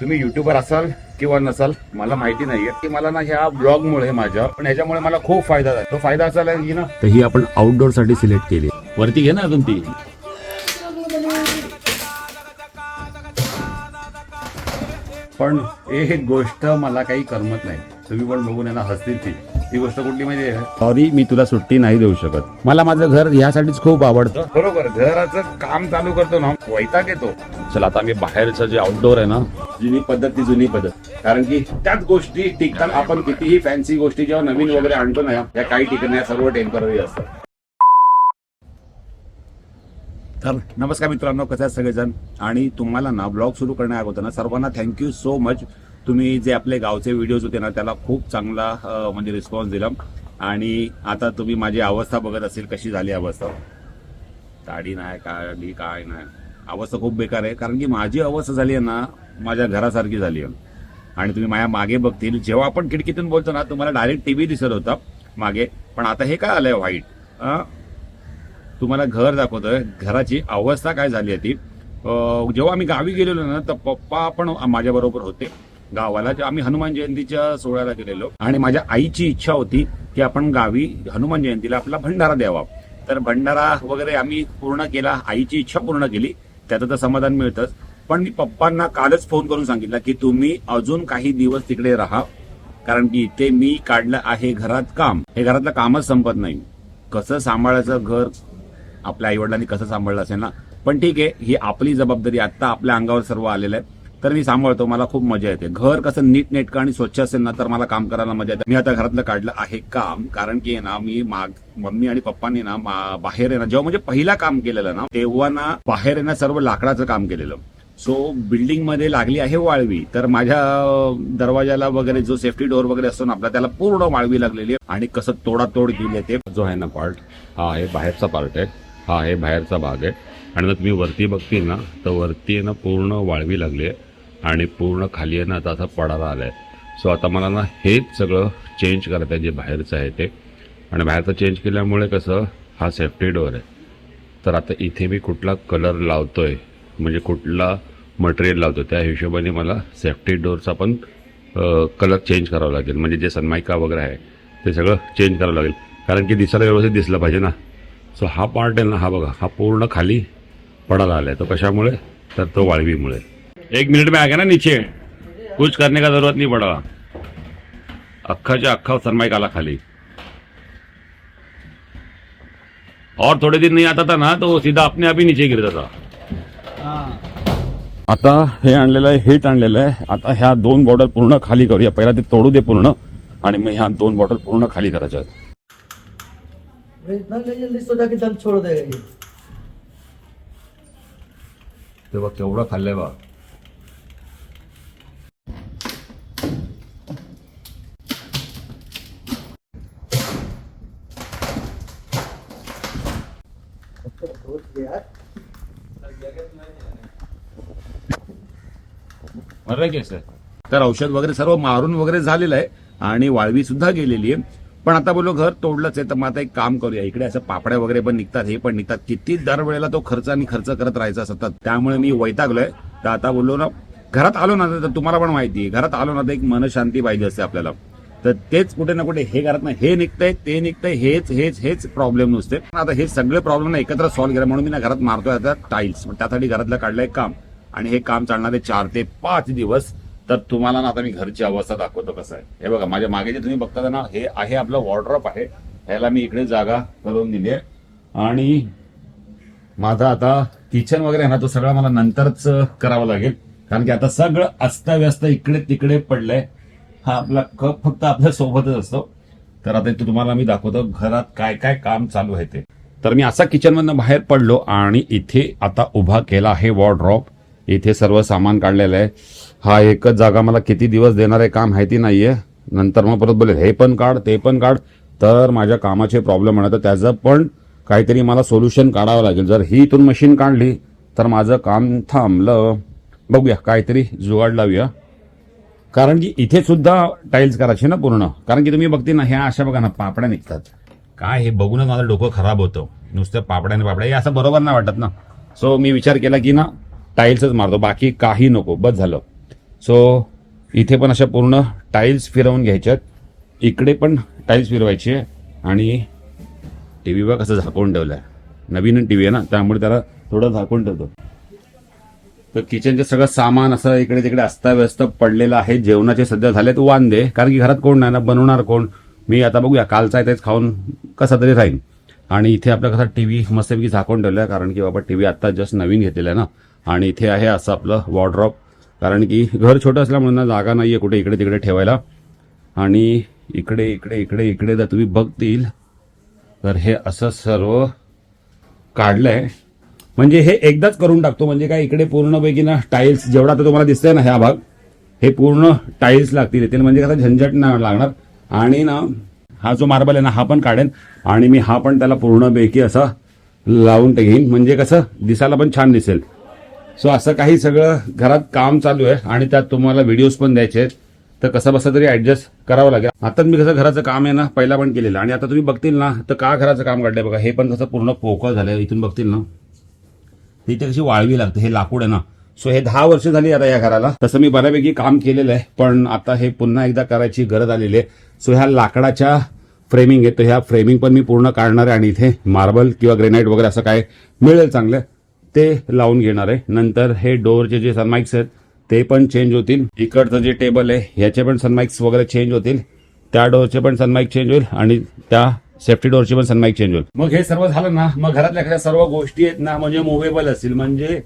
तुम्ही युट्यूबर असाल किंवा नसाल मला माहिती नाहीये. की मला ना ह्या ब्लॉगमुळे माझ्या पण ह्याच्यामुळे मला खूप फायदा झाला. तो फायदा असा आहे की ना तर ही आपण आउटडोरसाठी सिलेक्ट केली. वरती घे ना अजून ती. पण एक गोष्ट मला काही करमत नाही. तुम्ही पण बघून यांना हसतील ती. ती गोष्ट कुठली म्हणजे सॉरी मी तुला सुट्टी नाही देऊ शकत. मला माझं घर ह्यासाठीच खूप आवडतं. बरोबर घराचं काम चालू करतो ना वैताग येतो. चला आता आम्ही बाहेरचं जे आउटडोर आहे ना जुनी पद्धत ती जुनी पद्धत. कारण की त्याच गोष्टी टिकतात. आपण कितीही फॅन्सी गोष्टी जेव्हा नवीन वगैरे आणतो ना या काही टिकत या सर्व टेंपररी असतात. तर नमस्कार मित्रांनो कसं आहे सगळेजण? आणि तुम्हाला ना ब्लॉग सुरू करण्या अगोदर ना सर्वांना थँक्यू सो मच तुम्ही जे आपले गावचे व्हिडिओज होते ना त्याला खूप चांगला म्हणजे रिस्पॉन्स दिला. आणि आता तुम्ही माझी अवस्था बघत असेल कशी झाली अवस्था. ताडी नाही काढली काय नाही. अवस्था खूप बेकार आहे. कारण की माझी अवस्था झाली आहे ना माझ्या घरासारखी झाली आहे. आणि तुम्ही माझ्या मागे बघतील. जेव्हा आपण खिडकीतून बोलतो ना तुम्हाला डायरेक्ट टी व्ही दिसत होता मागे. पण आता हे काय आलंय व्हाईट तुम्हाला घर दाखवतोय. घराची अवस्था काय झाली आहे ती? जेव्हा आम्ही गावी गेलेलो ना तर पप्पा पण माझ्याबरोबर होते. गावाला. आम्ही हनुमान जयंतीच्या सोहळ्याला गेलेलो. आणि माझ्या आईची इच्छा होती की आपण गावी हनुमान जयंतीला आपला भंडारा द्यावा. तर भंडारा वगैरे आम्ही पूर्ण केला. आईची इच्छा पूर्ण केली. त्याचं तर समाधान मिळतंच. पण मी पप्पांना कालच फोन करून सांगितलं की तुम्ही अजून काही दिवस तिकडे राहा. कारण की इथे मी काढलं आहे घरात काम. हे घरातलं कामच संपत नाही. कसं सांभाळायचं घर? आपल्या आईवडिलांनी कसं सांभाळलं असेल ना? पण ठीक आहे. ही आपली जबाबदारी आता आपल्या अंगावर सर्व आलेलं आहे. तर मी सांभाळतो मला खूप मजा येते. घर कसं नीट नेटकं आणि स्वच्छ असेल ना तर मला काम करायला मजा येते. मी आता घरातलं काढलं आहे काम कारण की ना मी माग मम्मी आणि पप्पांनी ना बाहेर येणार ना जेव्हा म्हणजे पहिला काम केलेलं ना तेव्हा ना बाहेर आहे ना सर्व लाकडाचं काम केलेलं. सो बिल्डिंगमध्ये लागली आहे वाळवी. तर माझ्या दरवाजाला वगैरे जो सेफ्टी डोअर वगैरे असतो ना आपला त्याला पूर्ण वाळवी लागलेली आहे. आणि कसं तोडातोड केली ते. जो आहे ना पार्ट हा आहे बाहेरचा पार्ट आहे. हा आहे बाहेरचा भाग आहे. आणि जर तुम्ही वरती बघतील ना तर वरती ना पूर्ण वाळवी लागली आहे. आणि पूर्ण खाली आहे ना आता असा पडायला आलं आहे सो आता मला ना हेच सगळं चेंज करायचं आहे जे बाहेरचं आहे ते. आणि बाहेरचं चेंज केल्यामुळे कसं हा सेफ्टी डोअर आहे. तर आता इथे मी कुठला कलर लावतो आहे म्हणजे कुठला मटेरियल लावतो त्या हिशोबाने मला सेफ्टी डोअरचा पण कलर चेंज करावा लागेल. म्हणजे जे सनमायका वगैरे आहे ते सगळं चेंज करावं लागेल. कारण की दिसायला व्यवस्थित दिसलं पाहिजे ना. सो हा पार्ट आहे ना हा बघा हा पूर्ण खाली पडायला आला आहे तो कशामुळे? तर तो वाळवीमुळे. एक मिनट में आ गया ना नीचे। कुछ करने का जरूरत नहीं पड़ा। अख्खाच्या अख्खा सनमाइक आला खाली। और थोड़े दिन नहीं आता था ना तो सीधा अपने आप ही नीचे गिरता था। आता हे आणलेलं आहे हिट आणलेलं आहे. आता ह्या दोन बॉटल पूर्ण खाली करूया. पहिला ते तोडू दे पूर्ण. आणि मग ह्या दोन बॉटल पूर्ण खाली करायच्या ये तेव्हा केवढं खाल्लंय बा. तर औषध वगैरे सर्व मारून वगैरे झालेलं आहे आणि वाळवी सुद्धा गेलेली आहे. पण आता बोललो घर तोडलंच आहे तर मग आता एक काम करूया. इकडे असं पापड्या वगैरे पण निघतात हे पण निघतात. किती दरवेळेला तो खर्च आणि खर्च करत राहायचा सतत. त्यामुळे मी वैतागलोय. तर आता बोललो ना घरात आलो ना तर तुम्हाला पण माहिती आहे घरात आलो ना तर एक मनशांती पाहिजे असते आपल्याला. तर तेच कुठे ना कुठे हे घरात नाही. हे निघतंय ते निघतंय हेच हेच हेच प्रॉब्लेम नुसते. पण आता हे सगळे प्रॉब्लेम ना एकत्र सॉल्व्ह केला. म्हणून मी ना घरात मारतोय आता टाईल्स त्यासाठी घरातलं काढलंय काम. आणि हे काम चालणारे चार ते पाच दिवस. तर तुम्हाला ना आता मी घरची अवस्था दाखवतो कसं आहे. हे बघा माझ्या मागे जे तुम्ही बघता ना हे आहे आपलं वॉर्ड्रॉप आहे. ह्याला मी इकडे जागा करून दिली आहे. आणि माझा आता किचन वगैरे आहे ना तो सगळा मला नंतरच करावा लागेल. कारण की आता सगळं अस्ताव्यस्त इकडे तिकडे पडलंय. हा आपला कप फक्त आपल्या सोबतच असतो. तर आता इथे तुम्हाला मी दाखवतो घरात काय काय काम चालू आहे ते. तर मी असा किचनमधनं बाहेर पडलो आणि इथे आता उभा केला आहे वॉर्ड्रॉप इथे सर्व सामान काढलेलं आहे. हा एकच जागा मला किती दिवस देणार आहे काम माहिती आहे नंतर मग परत बोले हे पण काढ ते पण काढ. तर माझ्या कामाचे प्रॉब्लेम म्हणत त्याचं पण काहीतरी मला सोल्युशन काढावं लागेल. जर ही इथून मशीन काढली तर माझं काम थांबलं. बघूया काहीतरी जुगाड लावूया. कारण की इथे सुद्धा टाईल्स करायचे ना पूर्ण. कारण की तुम्ही बघते ना ह्या अशा बघा ना पापड्या निघतात. काय हे बघूनच माझं डोकं खराब होतं. नुसतं पापड्याने पापड्या हे असं बरोबर नाही वाटत ना. सो मी विचार केला की ना टाईल्सच मारतो. बाकी काही नको. बस झालं. सो इथे पण अशा पूर्ण टाईल्स फिरवून घ्यायच्यात. इकडे पण टाईल्स फिरवायची आहे. आणि टी व्ही बघ कसं झाकून ठेवलं आहे नवीन टी व्ही आहे ना त्यामुळे त्याला थोडं झाकून ठेवतो. तर किचनचे सगळं सामान असं इकडे तिकडे अस्ताव्यस्त पडलेलं आहे. जेवणाचे सध्या झालेत वांदे कारण की घरात कोण नाही ना बनवणार कोण? मी आता बघूया कालचा आहे तेच खाऊन कसा तरी राहीन. आणि इथे आपला कसा टी व्ही मस्तपैकी झाकून ठेवला आहे कारण की बाबा टी व्ही आत्ता जस्ट नवीन घेतलेला आहे ना. आणि इथे आहे असं आपलं वॉर्ड्रॉप कारण की घर छोटं असल्यामुळे ना जागा नाही आहे कुठे इकडे तिकडे ठेवायला. आणि इकडे इकडे इकडे इकडे जर तुम्ही बघतील तर हे असं सर्व काढलं आहे म्हणजे हे एकदाच करून टाकतो म्हणजे काय इकडे पूर्णपैकी ना टाईल्स जेवढा आता तुम्हाला दिसतंय ना ह्या भाग हे पूर्ण टाईल्स लागतील. येतील म्हणजे कसं झंझट ना लागणार. आणि ना हा जो मार्बल आहे ना हा पण काढेन. आणि मी हा पण त्याला पूर्णपैकी असा लावून घेईन म्हणजे कसं दिसायला पण छान दिसेल. सो असं काही सगळं घरात काम चालू आहे. आणि त्यात तुम्हाला व्हिडिओज पण द्यायचे आहेत. तर कसं बसं तरी ऍडजस्ट करावं लागेल. आता मी कसं घराचं काम आहे ना पहिला पण केलेलं. आणि आता तुम्ही बघतील ना तर का घराचं काम काढलंय बघा. हे पण कसं पूर्ण पोकळ झालंय. इथून बघतील ना. तिथे कशी वाळवी लागते. हे लाकूड आहे ना. सो हे दहा वर्ष झाली आता या घराला. तसं मी बऱ्यापैकी काम केलेलं आहे. पण आता हे पुन्हा एकदा करायची गरज आलेली आहे. सो ह्या लाकडाच्या फ्रेमिंग आहे. तर ह्या फ्रेमिंग पण मी पूर्ण काढणार आहे. आणि इथे मार्बल किंवा ग्रेनाईट वगैरे असं काय मिळेल चांगलं ते लावून घेणार आहे. नंतर हे डोअरचे जे सनमाइक्स आहेत ते पण चेंज होतील. इकडचं जे टेबल आहे ह्याचे पण सनमाइक्स वगैरे चेंज होतील. त्या डोअरचे पण सनमाईक चेंज होईल. आणि त्या सेफ्टी डोअरची पण सनमाईक चेंज होईल. मग हे सर्व झालं ना मग घरातल्या सर्व गोष्टी आहेत ना म्हणजे मुव्हेबल असतील. म्हणजे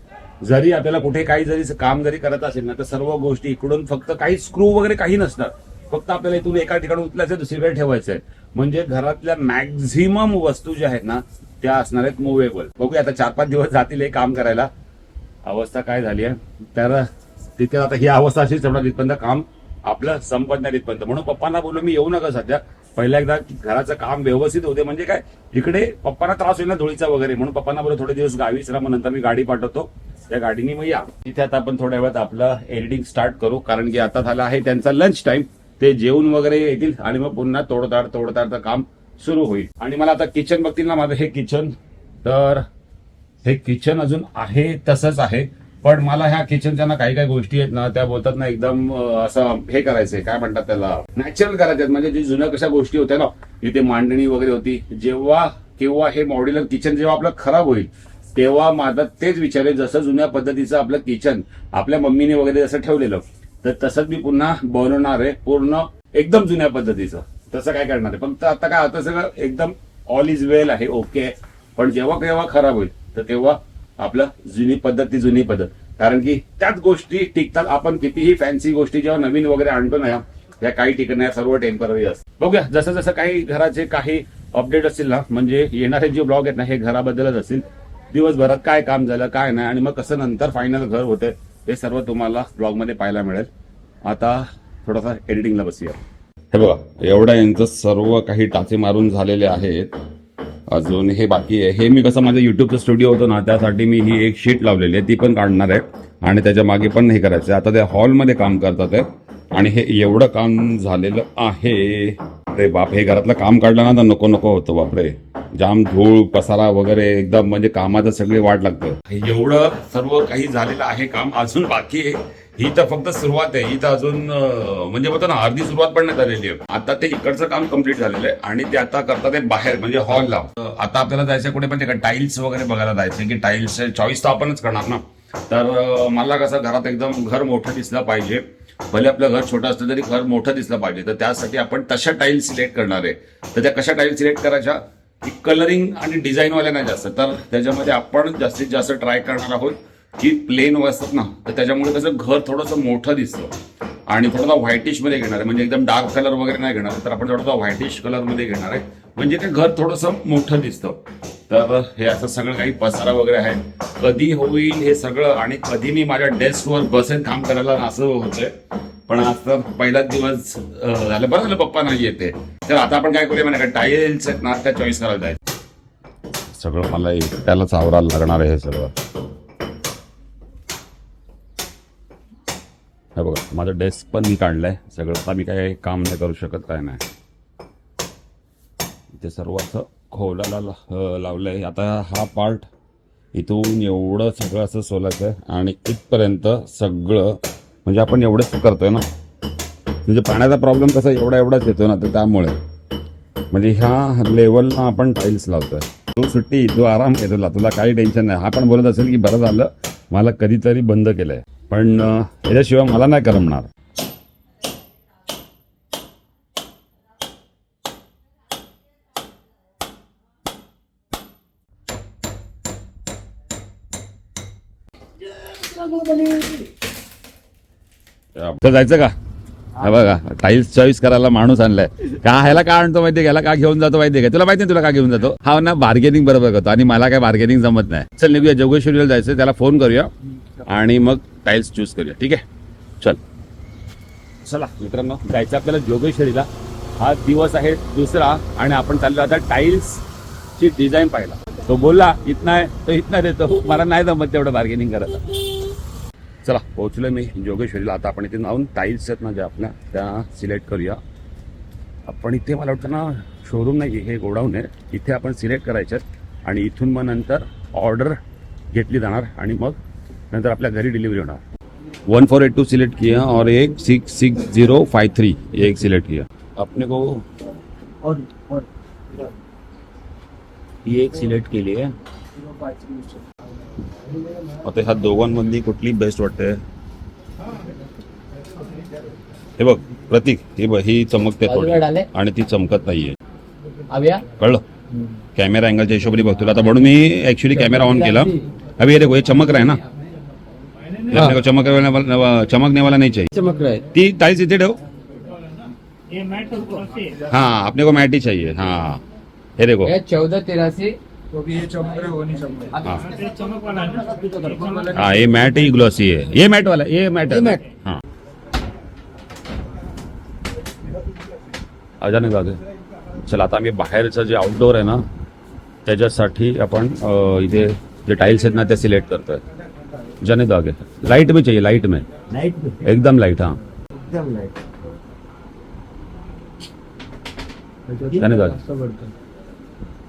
जरी आपल्याला कुठे काही जरी काम जरी करत असेल ना तर सर्व गोष्टी इकडून फक्त काही स्क्रू वगैरे काही नसतात फक्त आपल्याला इथून एका ठिकाणी उचलायचं दुसरीकडे ठेवायचं आहे. म्हणजे घरातल्या मॅक्झिमम वस्तू ज्या आहेत ना त्या असणार आहेत मुव्हेबल बघूया आता चार पाच दिवस जातील हे काम करायला. अवस्था काय झाली आहे? तर तिथे आता ही अवस्था अशीच तेवढा तिथपर्यंत काम आपलं संपत नाही तिथपर्यंत. म्हणून पप्पांना बोललो मी येऊ नका सध्या. पहिल्या एकदा घराचं काम व्यवस्थित होते म्हणजे काय? इकडे पप्पांना त्रास होईल ना धुळीचा वगैरे. म्हणून पप्पांना बरोबर थोडे दिवस गावी राहा मग नंतर मी गाडी पाठवतो. त्या गाडीने मग या. तिथे आता आपण थोड्या वेळात आपलं एडिटिंग स्टार्ट करू कारण की आता झाला आहे त्यांचा लंच टाइम ते जेवून वगैरे येतील आणि मग पुन्हा तोडताड तोडताडचं काम सुरू होईल. आणि मला आता किचन बघतील ना माझं हे किचन तर हे किचन अजून आहे तसंच आहे. पण मला ह्या किचनच्या ना काही काही गोष्टी आहेत ना त्या बोलतात ना एकदम असं हे करायचंय. काय म्हणतात त्याला? नॅचरल करायचं म्हणजे जे जुन्या कशा गोष्टी होत्या ना इथे मांडणी वगैरे होती जेव्हा किंवा हे मॉड्युलर किचन जेव्हा आपलं खराब होईल तेव्हा माझा तेच विचारेल जसं जुन्या पद्धतीचं आपलं किचन आपल्या मम्मीने वगैरे जसं ठेवलेलं तर तसंच मी पुन्हा बनवणार आहे पूर्ण एकदम जुन्या पद्धतीचं. तसं काय करणार आहे? फक्त आता काय आता सगळं एकदम ऑल इज वेल आहे ओके पण जेव्हा केव्हा खराब होईल तर तेव्हा आपलं जुनी पद्धत ती जुनी पद्धत. कारण की त्याच गोष्टी टिकतात. आपण कितीही फॅन्सी गोष्टी जेव्हा नवीन वगैरे आणतो ना या काही ठिकाणी सर्व टेंपररी असतात. बघूया जसं जसं काही घराचे काही अपडेट असतील ना म्हणजे येणारे जे ब्लॉग आहेत ना हे घराबद्दलच असतील. दिवसभरात काय काम झालं काय नाही आणि मग कसं नंतर फायनल घर होतं हे सर्व तुम्हाला ब्लॉगमध्ये पाहायला मिळेल. आता थोडासा एडिटिंगला बसूया. हे बघा एवढा यांचं सर्व काही टाचे मारून झालेले आहेत. अजून हे बाकी आहे. हे मी कसं माझं युट्यूबचं स्टुडिओ होतं ना त्यासाठी मी ही एक शीट लावलेली आहे ती पण काढणार आहे. आणि त्याच्यामागे पण हे करायचं आता ते हॉलमध्ये काम करतात आहे आणि हे एवढं काम झालेलं आहे. अरे बाप हे घरातलं काम काढलं ना तर नको नको होतं बापरे. जाम धूळ पसारा वगैरे एकदम म्हणजे कामाचं सगळे वाट लागतं. एवढं सर्व काही झालेलं आहे काम अजून बाकी आहे. ही तर फक्त सुरुवात आहे. ही तर अजून म्हणजे बोलतो ना अर्धी सुरुवात पण नाही झालेली आहे. आता ते इकडचं काम कंप्लीट झालेलं आहे आणि ते आता करता ते बाहेर म्हणजे हॉलला आता आपल्याला जायचं कुठे पण ते टाईल्स वगैरे बघायला जायचं की टाईल्स चॉईस तर आपणच करणार ना. तर मला कसं घरात एकदम घर मोठं दिसलं पाहिजे. भले आपलं घर छोटं असलं तरी घर मोठं दिसलं पाहिजे. तर त्यासाठी आपण तशा टाईल्स सिलेक्ट करणार आहे. तर त्या कशा टाईल्स सिलेक्ट करायच्या? कलरिंग आणि डिझाईनवाल्या नाही जास्त. तर त्याच्यामध्ये आपण जास्तीत जास्त ट्राय करणार आहोत. जी प्लेन असतात ना तर त्याच्यामुळे कसं घर थोडंसं मोठं दिसतं. आणि थोडासा व्हाईटिशमध्ये घेणार आहे. म्हणजे एकदम डार्क कलर वगैरे नाही घेणार. तर आपण थोडासा व्हाईटिश कलरमध्ये घेणार आहे. म्हणजे ते घर थोडंसं मोठं दिसतं. तर हे असं सगळं काही पसारा वगैरे आहे. कधी होईल हे सगळं आणि कधी मी माझ्या डेस्कवर बसेन काम करायला असं होतंय. पण आज तर पहिलाच दिवस झालं. बरं झालं पप्पा नाही येते तर आता आपण काय करूया म्हणजे टाईल्स आहेत ना त्या चॉईस करायला जायचं. सगळं मला एकट्यालाच आवरायला लागणार आहे हे सगळं. हे बघा माझं डेस्क पण मी काढलंय. सगळं आता मी काय काम नाही करू शकत काय नाही. ते सर्व असं खोलाला लावलं लावलंय. आता हा पार्ट इथून एवढं सगळं असं सोलायचं आहे आणि इथपर्यंत सगळं म्हणजे आपण एवढंच करतोय ना. म्हणजे पाण्याचा प्रॉब्लेम कसा एवढा एवढाच येतो ना तर त्यामुळे. म्हणजे ह्या लेवलला आपण टाईल्स लावतोय. तू सुट्टी तू आराम आहे तुला तुला काही टेन्शन नाही. हा पण बोलत असेल की बरं झालं मला कधीतरी बंद केलंय. पण त्याच्याशिवाय याच्याशिवाय मला नाही करमणार. जायचं का? हा बघा टाईल्स चॉईस करायला माणूस आणलाय. का ह्याला का आणतो माहितीये ह्याला का घेऊन जातो माहितीये का? तुला माहिती नाही तुला का घेऊन जातो? हा ना बार्गेनिंग बरोबर करतो. आणि मला काय बार्गेनिंग जमत नाही. चल निघूया. जोगेश्वरीला जायचं त्याला फोन करूया. आणि मग टाईल्स चूज करूया. ठीक आहे? चल. चला मित्रांनो जायचं आपल्याला जोगेश्वरीला हा दिवस आहे दुसरा आणि आपण चाललो आता टाईल्स ची डिझाईन पाहिला तो बोलला इतना आहे तो इतना देतो. मला नाही जमत तेवढं बार्गेनिंग करायला. चला पोहोचलो मी जोगेश्वरीला आता आपण इथे जाऊन टाईल्स आहेत ना ज्या आपल्या त्या सिलेक्ट करूया आपण इथे मला वाटतं ना शोरूम नाही हे गोडाऊन आहे इथे आपण सिलेक्ट करायचे आहेत आणि इथून मग नंतर ऑर्डर घेतली जाणार आणि मग नंतर आपल्या घरी डिलिव्हरी होणार one four eight two select KIA और एक six six zero five three ये एक सिलेक्ट किया अपने को और और ही एक सिलेक्ट केली आहे आता ह्या दोघांमधली कुठली बेस्ट वाटते हे बघ प्रतीक हे बघ ही चमकते थोडी. आणि ती चमकत नाहीये. अब या कळलं कॅमेरा अँगलच्या हिशोबाने बघतो आता म्हणून मी ऍक्च्युली कॅमेरा ऑन केला. अभी ये देखो ये चमक रहा है. ना को चमक वाला चमकने वाला नहीं चाहिए. चमक रहा है ती टाइल्स इथे ठेव. हाँ अपने को मैट ही चाहिए. हाँ. ये देखो. ये चौदह तिरासी हाँ हाँ। ये मैट ही ग्लॉसी है। ये मैट वाला ये मैट ये मैट। हाँ। अजाने जागे चला आता आम्ही बाहेरचं जे आउटडोर आहे ना त्याच्यासाठी आपण इथे जे टाइल्स आहेत ना ते सिलेक्ट करतोय. जाने दो आगे लाइट में चाहिए लाइट में. लाइट में एकदम लाइट हाँ. एकदम लाइट जाने दो आगे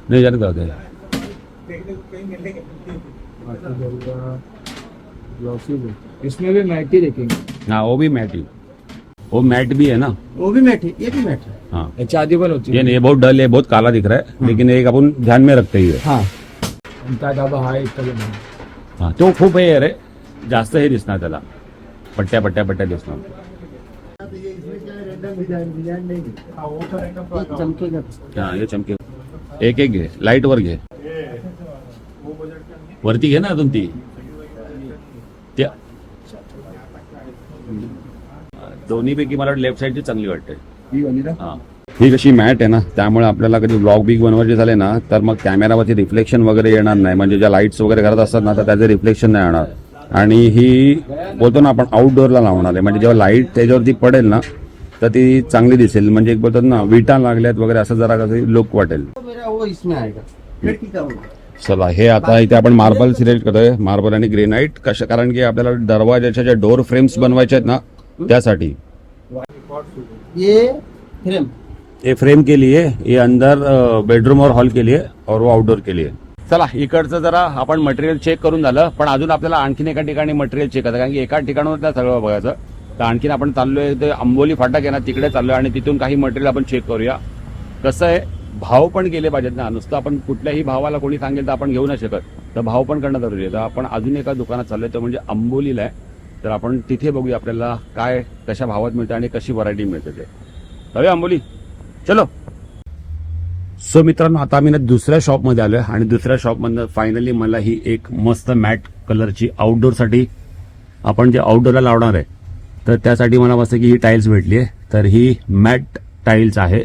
नहीं जाने दो आगे इसमें भी मैट ही देखेंगे। हाँ वो भी मैट ही। वो मैट भी है ना। वो भी मैट है ये भी मैट है। हाँ। ये चादी पण होती ये नहीं बहुत डल है बहुत काला दिख रहा है हाँ। लेकिन एक अपन ध्यान में रखते ही है। हाँ उनका दाबा हा. हा। तो खूप हे आहे रे। जास्त हे दिसणार त्याला पट्ट्या पट्ट्या पट्ट्या दिसणार इसमें क्या रैंडम डिज़ाइन डिज़ाइन नहीं है चमकेगा चमके। एक एक घे लाईट वर घे वरती घे ना अजून ती. त्या दोन्ही पैकी मला लेफ्ट साईडची चांगली वाटते. हा ही. कशी मॅट आहे ना त्यामुळे आपल्याला कधी ब्लॉग बिग बनवायचे झाले ना तर मग कॅमेरावरती रिफ्लेक्शन वगैरे येणार नाही. म्हणजे ज्या लाईट्स वगैरे करत असतात ना तर त्याचे रिफ्लेक्शन नाही येणार. आणि ही बोलतो ना आपण आउटडोअरला लावणार आहे. म्हणजे जेव्हा लाइट त्याच्यावरती पडेल ना तर ती चांगली दिसेल. म्हणजे एक बोलतात ना विटा लागल्यात वगैरे असं जरा कसं लुक वाटेल. चला हे आता इथे आपण मार्बल सिलेक्ट करतोय मार्बल आणि ग्रेनाइट कशा कारण की आपल्याला दरवाजाच्या ज्या डोर फ्रेम्स बनवायच्या आहेत ना त्यासाठी. ये फ्रेम ये फ्रेम के लिए ये अंदर बेडरूम और हॉल के लिए और वो आउटडोर के लिए चला इकडचं जरा आपण मटेरियल चेक करून झालं पण अजून आपल्याला आणखीन एका ठिकाणी मटेरियल चेक करायचं कारण की एका ठिकाणावर त्या सगळं बघायचं. तर आणखीन आपण चाललोय ते आंबोली फाटक आहे ना तिकडे चाललोय आणि तिथून काही मटेरियल आपण चेक करूया. कसं आहे? भाव पण गेले पाहिजेत ना. नुसतं आपण कुठल्याही भावाला कोणी सांगेल तर आपण घेऊ नाही शकत. तर भाव पण करणं जरुरी आहे. तर आपण अजून एका दुकानात चाललोय तर म्हणजे आंबोलीला आहे. तर आपण तिथे बघूया आपल्याला काय कशा भावात मिळतं आणि कशी व्हरायटी मिळते ते. जाऊया आंबोली. चलो. सो मित्रांनो आता आम्ही ना दुसऱ्या शॉपमध्ये आलोय आणि दुसऱ्या शॉपमधनं फायनली मला ही एक मस्त मॅट कलरची आउटडोअरसाठी आपण जे आउटडोअरला लावणार आहे तर त्यासाठी मला मस्त की ही टाईल्स भेटली आहे तर ही मॅट टाईल्स आहे.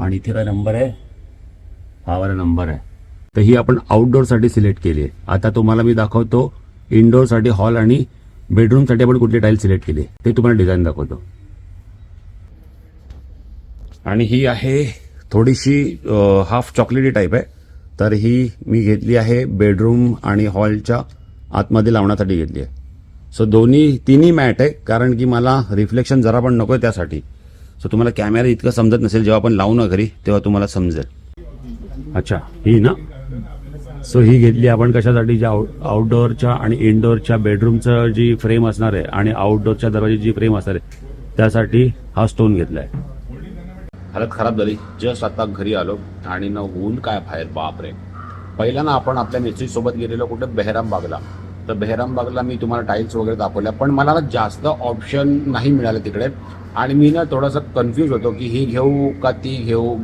आणि इथे काय नंबर आहे? हा वाला नंबर आहे. तर ही आपण आउटडोअरसाठी सिलेक्ट केली आहे. आता तुम्हाला मी दाखवतो इनडोअरसाठी हॉल आणि बेडरूमसाठी आपण कुठली टाईल सिलेक्ट केली आहे. ते तुम्हाला डिझाईन दाखवतो. आणि ही आहे थोडीशी हाफ चॉकलेटी टाईप आहे. तर ही मी घेतली आहे बेडरूम आणि हॉलच्या आतमध्ये लावण्यासाठी घेतली आहे. सो दोन्ही तिन्ही मॅट आहे कारण की मला रिफ्लेक्शन जरा पण नको आहे त्यासाठी. सो तुम्हाला कॅमेरा इतकं समजत नसेल जेव्हा आपण लावू ना घरी तेव्हा तुम्हाला समजेल. अच्छा ही ना? सो ही घेतली आपण कशासाठी? ज्या आउट आउटडोअरच्या आणि इनडोअरच्या बेडरूमचं जी फ्रेम असणार आहे आणि आउटडोअरच्या दरवाजी जी फ्रेम असणार आहे त्यासाठी हा स्टोन घेतलाय. हालत खराब झाली. जस्ट आता घरी आलो. आणि न ऊन काय बाहेर? बापरे. पहिला ना आपण आपल्या मिस्त्री सोबत गेलेलो कुठे? बेहराम बागला. तर बेहराम बागला मी तुम्हाला टाईल्स वगैरे दाखवल्या पण मला ना जास्त ऑप्शन नाही मिळाले तिकडे. आणि मी ना थोडासा कन्फ्यूज होतो की ही घेऊ का ती घेऊ?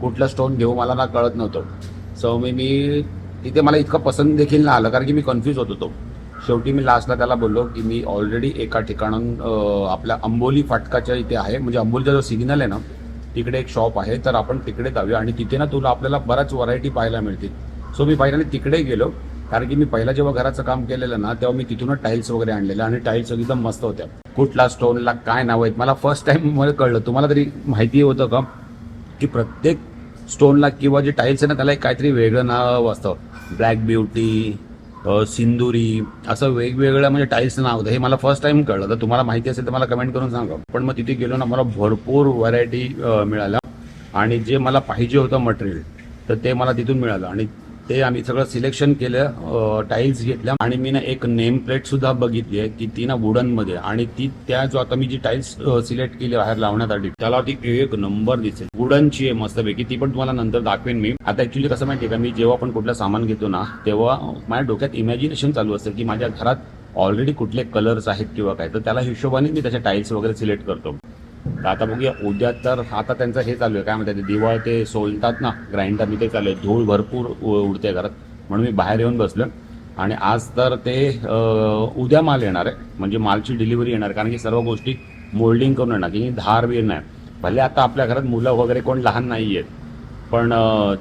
कुठला स्टोन घेऊ मला ना कळत नव्हतं. सो मी मी तिथे मला इतकं पसंत देखील नाही आलं कारण की मी कन्फ्यूज होत होतो. शेवटी मी लास्टला त्याला बोललो की मी ऑलरेडी एका ठिकाणून आपल्या अंबोली फाटकाच्या इथे आहे. म्हणजे अंबोलीचा जो सिग्नल आहे ना तिकडे एक शॉप आहे. तर आपण तिकडे जाऊया आणि तिथे ना तुला आपल्याला बऱ्याच व्हरायटी पाहायला मिळतील. सो मी पहिल्याने तिकडे गेलो कारण की मी पहिला जेव्हा घराचं काम केलेलं ना तेव्हा मी तिथूनच टाईल्स वगैरे आणलेलं आणि टाईल्स एकदम मस्त होत्या. कुठला स्टोनला काय नाव आहेत? मला फर्स्ट टाइम मला कळलं. तुम्हाला तरी माहिती होतं का की प्रत्येक स्टोनला किंवा जे टाईल्स आहे ना त्याला एक काहीतरी वेगळं नाव असतं. ब्लॅक ब्युटी सिंदुरी असं वेगवेगळं म्हणजे टाईल्सचं नाव होतं. हे मला फर्स्ट टाइम कळलं. तर तुम्हाला माहिती असेल तर मला कमेंट करून सांगा. पण मग तिथे गेलो ना मला भरपूर व्हरायटी मिळाल्या आणि जे मला पाहिजे होतं मटेरियल तर ते मला तिथून मिळालं. आणि ते आम्ही सगळं सिलेक्शन केलं टाईल्स घेतल्या आणि मी ना एक नेम प्लेट सुद्धा बघितली आहे की ती ना वुडनमध्ये आणि ती त्या जो आता मी जी टाईल्स सिलेक्ट केली बाहेर लावण्यासाठी त्याला ती एक नंबर दिसेल. वुडनची आहे मस्तपैकी. ती पण तुम्हाला नंतर दाखवेन मी. आता ऍक्च्युली कसं माहितीये का मी जेव्हा आपण कुठलं सामान घेतो ना तेव्हा माझ्या डोक्यात इमॅजिनेशन चालू असतं की माझ्या घरात ऑलरेडी कुठले कलर्स आहेत किंवा काय. तर त्याला हिशोबाने मी त्याच्या टाईल्स वगैरे सिलेक्ट करतो. तर आता बघूया. उद्या तर आता त्यांचं हे चालू आहे. काय म्हणतात दिवाळ ते सोलतात ना ग्राइंडर ते चालू आहे. धूळ भरपूर उ- उडते घरात. म्हणून मी बाहेर येऊन बसलो आणि आज तर ते उद्या माल येणार आहे. म्हणजे मालची डिलिव्हरी येणार कारण की सर्व गोष्टी मोल्डिंग करून येणार. की धार बीर नाही भले आता आपल्या घरात मुलं वगैरे कोण लहान नाही आहेत. पण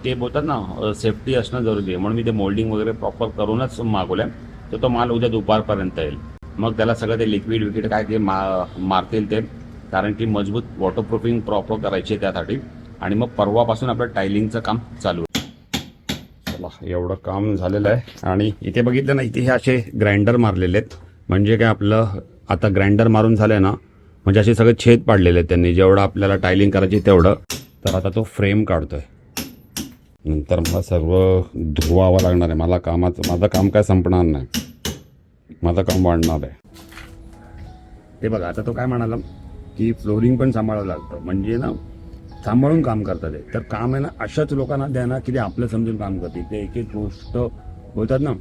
ते बोलतात ना सेफ्टी असणं जरुरी आहे. म्हणून मी ते मोल्डिंग वगैरे प्रॉपर करूनच मागवलंय. तर तो माल उद्या दुपारपर्यंत येईल. मग त्याला सगळं ते लिक्विड विक्विड काय ते मा मारतील ते. कारण की मजबूत वॉटरप्रूफिंग प्रॉपर करायची आहे त्यासाठी. आणि मग परवापासून आपलं टायलिंगचं काम चालू आहे. चला एवढं काम झालेलं आहे. आणि इथे बघितलं ना इथे हे असे ग्राइंडर मारलेले आहेत. म्हणजे काय आपलं आता ग्राइंडर मारून झालं ना म्हणजे असे सगळे छेद पाडलेले आहेत त्यांनी. जेवढं आपल्याला टायलिंग करायची तेवढं. तर आता तो फ्रेम काढतोय. नंतर मला सर्व धुवावं लागणार आहे. मला कामाचं माझं काम काय संपणार नाही. माझं काम वाढणार आहे. ते बघा आता तो काय म्हणाला? की फ्लोरिंग पण सांभाळावं लागतं. म्हणजे ना सांभाळून काम करतात ते. तर काम आहे ना अशाच लोकांना द्या ना की ते आपलं समजून काम करते ते एक एक गोष्ट बोलतात ना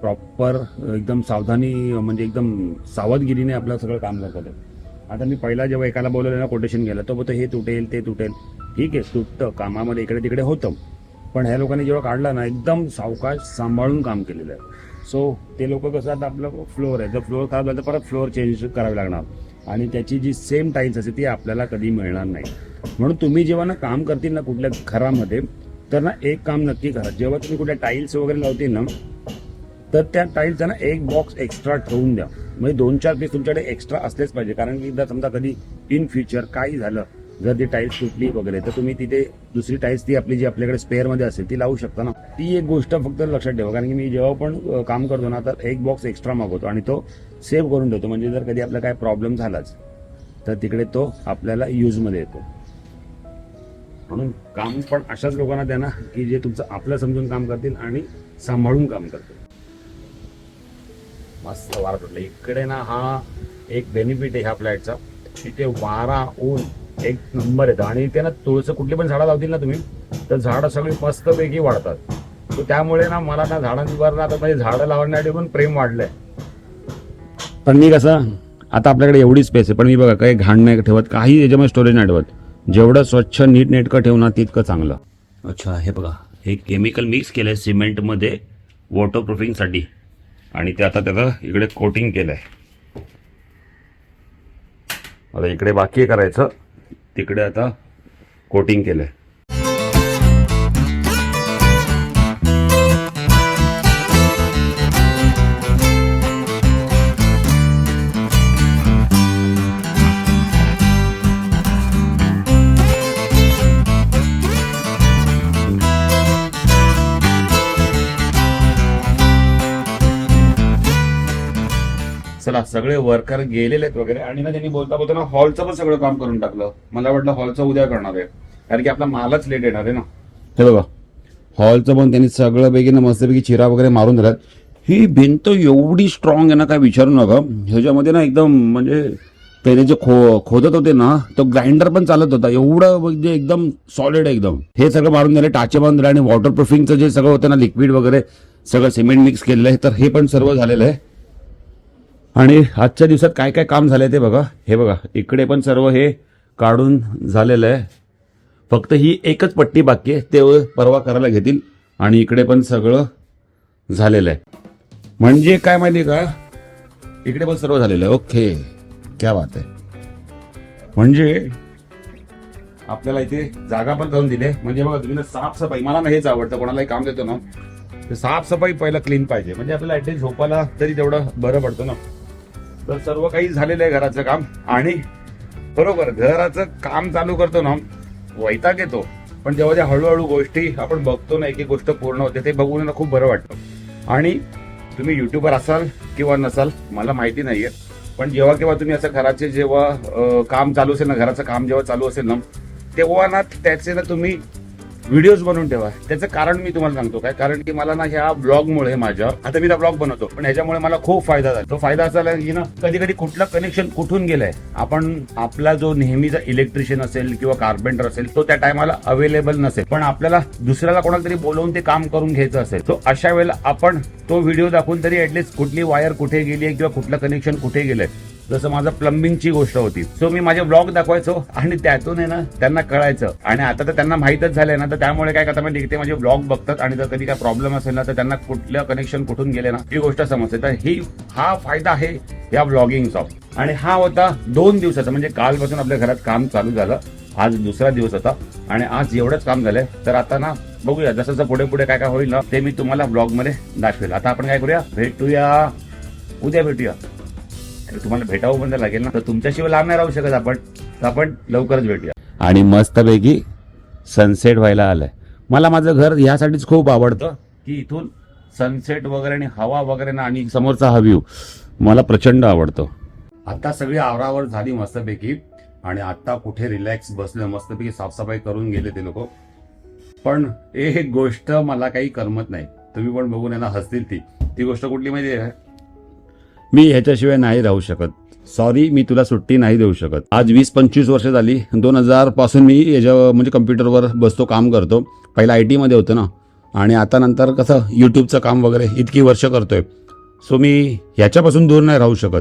प्रॉपर एकदम सावधानी म्हणजे एकदम सावधगिरीने आपलं सगळं काम करतात ते. आता मी पहिला जेव्हा एकाला बोलवलं ना कोटेशन गेलं तो बोलतो हे तुटेल ते तुटेल. ठीक आहे तुटतं कामामध्ये इकडे तिकडे होतं. पण ह्या लोकांनी जेव्हा काढलं ना एकदम सावकाश सांभाळून काम केलेलं आहे. सो ते लोक कसं आता आपलं फ्लोअर आहे. जर फ्लोअर खराब झाला तर परत फ्लोअर चेंज करावे लागणार. आणि त्याची जी सेम टाईल्स असते ती आपल्याला कधी मिळणार नाही. म्हणून तुम्ही जेव्हा ना काम करतील ना कुठल्या घरामध्ये तर ना एक काम नक्की करा. जेव्हा तुम्ही कुठल्या टाईल्स वगैरे लावतील ना तर त्या टाईलचा ना एक बॉक्स एक्स्ट्रा ठेवून द्या. म्हणजे दोन चार पीस तुमच्याकडे एक्स्ट्रा असलेच पाहिजे. कारण की एकदा समजा कधी इन फ्युचर काही झालं जर ती टाईल्स तुटली वगैरे तर तुम्ही तिथे दुसरी टाईल्स ती आपली जी आपल्याकडे स्पेअरमध्ये असेल ती लावू शकता ना. ती एक गोष्ट फक्त लक्षात ठेवा कारण की मी जेव्हा पण काम करतो ना तर एक बॉक्स एक्स्ट्रा मागवतो आणि तो सेव्ह करून ठेवतो. म्हणजे जर कधी आपला काय प्रॉब्लेम झालाच तर तिकडे तो आपल्याला यूजमध्ये येतो. म्हणून काम पण अशाच लोकांना द्या ना की जे तुमचं आपलं समजून काम करतील आणि सांभाळून काम करतील. मस्त वारा तुटला. इकडे ना हा एक बेनिफिट आहे ह्या फ्लॅटचा तिथे वारा ऊन एक नंबर येतो आणि इथे ना तुळस कुठली पण झाडं लावतील ना तुम्ही तर झाडं सगळी मस्तपैकी वाढतात. तर त्यामुळे ना मला ना झाडांवर ना आता म्हणजे झाडं लावण्यासाठी पण प्रेम वाढलंय. पण मी कसं आता आपल्याकडे एवढी स्पेस आहे पण मी बघा काही घाण नाही ठेवत काही याच्यामध्ये स्टोरेज नाही ठेवत. जेवढं स्वच्छ नीट नेटकं ठेवणार तितकं चांगलं. अच्छा हे बघा हे केमिकल मिक्स केलं आहे सिमेंटमध्ये वॉटरप्रूफिंगसाठी आणि ते आता त्याचं इकडे कोटिंग केलं आहे आता इकडे बाकी करायचं. तिकडे आता कोटिंग केलं आहे झाला सगळे वर्कर गेलेले आहेत वगैरे. आणि ना त्यांनी बोलता बोलताना हॉलचं पण सगळं काम करून टाकलं. मला वाटलं हॉलचं उद्या करणार आहे. कारण की आपला मालच लेट येणार आहे ना. हे बघा हॉलचं पण त्यांनी सगळं पैकी ना मस्तपैकी चिरा वगैरे मारून दिलात ही भिंत एवढी स्ट्रॉंग आहे ना काय विचारू नका. ह्याच्यामध्ये ना एकदम म्हणजे पहिले जे खो खोदत होते ना तो ग्राइंडर पण चालत होता. एवढं म्हणजे एकदम सॉलिड एकदम. हे सगळं मारून दिलं टाचे बांधले आणि वॉटर प्रूफिंगचं जे सगळं होतं ना लिक्विड वगैरे सगळं सिमेंट मिक्स केलेलं आहे तर हे पण सर्व झालेलं आहे. आणि आजच्या दिवसात काय काय काम झालंय ते बघा. हे बघा इकडे पण सर्व हे काढून झालेलं आहे. फक्त ही एकच पट्टी बाकी आहे ते परवा करायला घेतील आणि इकडे पण सगळं झालेलं आहे. म्हणजे काय माहिती का? इकडे पण सर्व झालेलं आहे. ओके क्या बात आहे. म्हणजे आपल्याला इथे जागा पण करून दिली आहे. म्हणजे बघा तुम्ही ना साफसफाई मला ना हेच आवडतं कोणालाही काम देतो ना ते साफसफाई पहिला क्लीन पाहिजे. म्हणजे आपल्याला ऍटलीस्ट झोपायला तरी तेवढं बरं पडतं ना. तर सर्व काही झालेलं आहे घराचं काम. आणि बरोबर घराचं काम चालू करतो ना वैताग येतो. पण जेव्हा ज्या हळूहळू गोष्टी आपण बघतो ना एक एक गोष्ट पूर्ण होते ते बघून ना खूप बरं वाटतं. आणि तुम्ही युट्यूबर असाल किंवा नसाल मला माहिती नाही आहे पण जेव्हा केव्हा तुम्ही असं घराचे जेव्हा काम चालू असेल ना घराचं काम जेव्हा चालू असेल ना तेव्हा ना त्याचे ना तुम्ही व्हिडिओज बनवून ठेवा. त्याचं कारण मी तुम्हाला सांगतो काय? कारण की मला ना ह्या ब्लॉगमुळे माझ्या आता मी त्या ब्लॉग बनवतो पण ह्याच्यामुळे मला खूप फायदा झाला. तो फायदा असा झाला की ना कधी कधी कुठलं कनेक्शन कुठून गेलंय? आपण आपला जो नेहमीचा इलेक्ट्रिशियन असेल किंवा कार्पेंटर असेल तो त्या टायमाला अवेलेबल नसेल. पण आपल्याला दुसऱ्याला कोणाला तरी बोलवून ते काम करून घ्यायचं असेल तो अशा वेळेला आपण तो व्हिडिओ दाखवून तरी ऍटलीस्ट कुठली वायर कुठे गेली आहे किंवा कुठलं कनेक्शन कुठे गेलंय जसं माझं प्लंबिंगची गोष्ट होती. सो मी माझे ब्लॉग दाखवायचो आणि त्यातून आहे ना त्यांना कळायचं. आणि आता तर त्यांना माहीतच झालंय ना तर त्यामुळे काय करता माहिती ते माझे ब्लॉग बघतात आणि जर कधी काय प्रॉब्लेम असेल ना तर त्यांना कुठलं कनेक्शन कुठून गेले ना ही गोष्ट समजते. तर ही हा फायदा आहे या ब्लॉगिंगचा आणि हा होता दोन दिवसाचा म्हणजे कालपासून आपल्या घरात काम चालू झालं. आज दुसरा दिवस होता. आणि आज एवढंच काम झालंय. तर आता ना बघूया जसं जसं पुढे पुढे काय काय होईल ना ते मी तुम्हाला ब्लॉगमध्ये दाखवेल. आता आपण काय करूया? भेटूया. उद्या भेटूया. अरे तुम्हाला भेटावं पण तर लागेल ना तर तुमच्याशिवाय लांब नाही राहू शकत आपण. तर आपण लवकरच भेटूया. आणि मस्तपैकी सनसेट व्हायला आलाय. मला माझं घर ह्यासाठीच खूप आवडतं की इथून सनसेट वगैरे आणि हवा वगैरे ना आणि समोरचा हा व्ह्यू मला प्रचंड आवडतो. आता सगळी आवरावर झाली मस्तपैकी. आणि आता कुठे रिलॅक्स बसलं मस्तपैकी साफसफाई करून गेले ते लोक. पण एक गोष्ट मला काही करमत नाही. तुम्ही पण बघून यांना हसतील ती. ती गोष्ट कुठली माहिती आहे? मी ह्याच्याशिवाय नाही राहू शकत. सॉरी मी तुला सुट्टी नाही देऊ शकत. आज वीस पंचवीस वर्ष झाली. दोन हजारपासून मी याच्या म्हणजे कम्प्युटरवर बसतो काम करतो. पहिला आय टीमध्ये होतो ना. आणि आता नंतर कसं यूट्यूबचं काम वगैरे इतकी वर्ष करतोय. सो मी ह्याच्यापासून दूर नाही राहू शकत.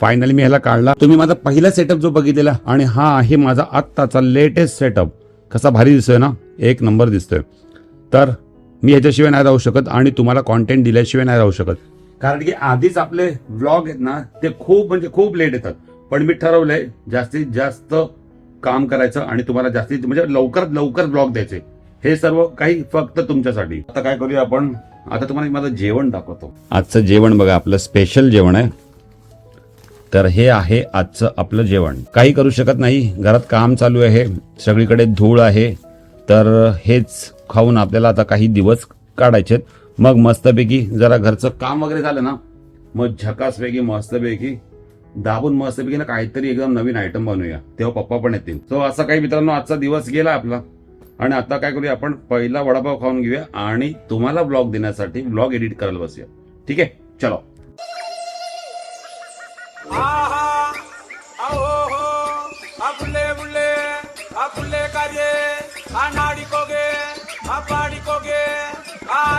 फायनली मी ह्याला काढला. तुम्ही माझा पहिला सेटअप जो बघितलेला आणि हा आहे माझा आत्ताचा लेटेस्ट सेटअप कसा भारी दिसतोय ना? एक नंबर दिसतोय. तर मी ह्याच्याशिवाय नाही राहू शकत आणि तुम्हाला कॉन्टेंट दिल्याशिवाय नाही राहू शकत. कारण की आधीच आपले व्लॉग आहेत ना ते खूप म्हणजे खूप लेट येतात. पण मी ठरवलंय जास्तीत जास्त काम करायचं आणि तुम्हाला जास्तीत म्हणजे लवकरात लवकर ब्लॉग द्यायचे. हे सर्व काही फक्त तुमच्यासाठी. आता काय करूया आपण? आता तुम्हाला माझं जेवण दाखवतो. आजचं जेवण बघा आपलं स्पेशल जेवण आहे. तर हे आहे आजचं आपलं जेवण. काही करू शकत नाही. घरात काम चालू आहे. सगळीकडे धूळ आहे. तर हेच खाऊन आपल्याला आता काही दिवस काढायचे मग मस्तपैकी जरा घरचं काम वगैरे झालं ना मग झकासपैकी मस्तपैकी दाबून मस्तपैकी ना काहीतरी एकदम नवीन आयटम बनवूया. तेव्हा पप्पा पण येतील. सो असा काही मित्रांनो आजचा दिवस गेला आपला. आणि आता काय करूया आपण पहिला वडापाव खाऊन घेऊया आणि तुम्हाला ब्लॉग देण्यासाठी ब्लॉग एडिट करायला बसूया. ठीक आहे? चलो.